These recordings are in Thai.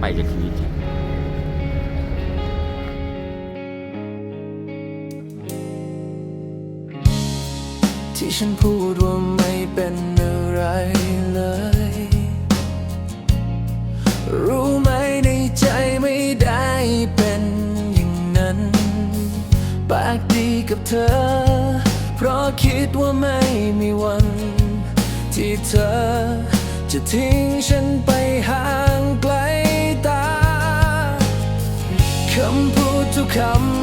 ไปจากชีวิตฉันที่ฉันพูดว่าไม่เป็นอะไรเลย รู้ไหมในใจไม่ได้เป็นอย่างนั้น ปากดีกับเธอ เพราะคิดว่าไม่มีวัน ที่เธอจะทิ้งฉันไปหา พู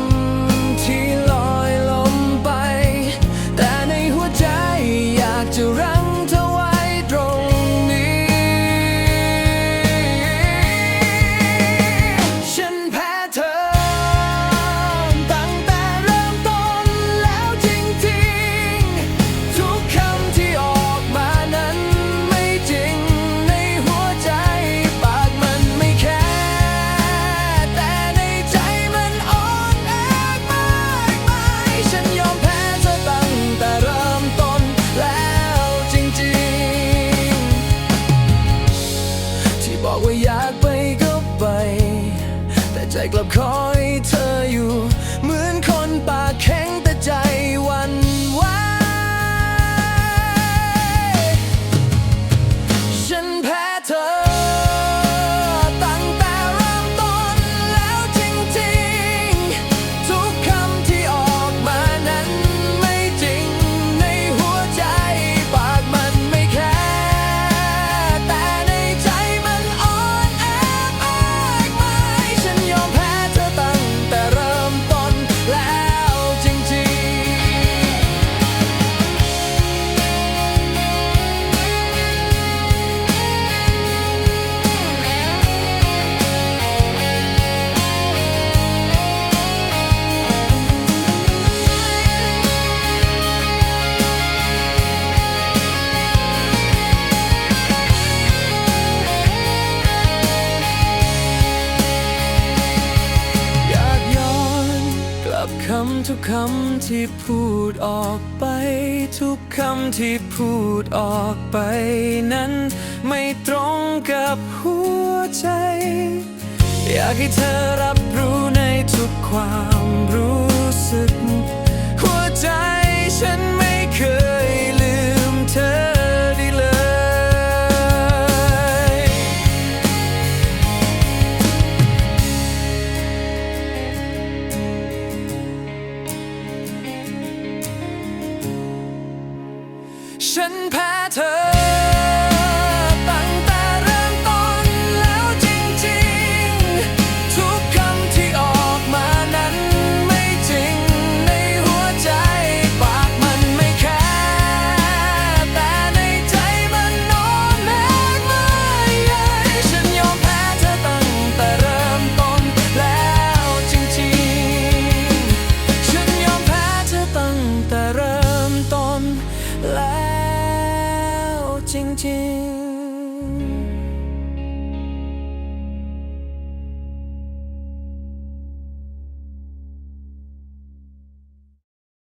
คอยเธออยู่ เหมือนคนปากแข็ง ทุกคำที่พูดออกไป ทุกคำที่พูดออกไปนั้น ไม่ตรงกับหัวใจ อยากให้เธอรับรู้ในทุกความรู้สึก ฉันแพ้เธอตั้งแต่เริ่มต้นแล้วจริงๆ ทุกคำที่ออกมานั้นไม่จริงในหัวใจ ปากมันไม่แค่แต่ในใจมันนอนแม้ไม่ใหญ่ฉันยอมแพ้เธอตั้งแต่เริ่มต้นแล้วจริงๆ ฉันยอมแพ้เธอตั้งแต่เริ่มต้นแล้ว จริงๆ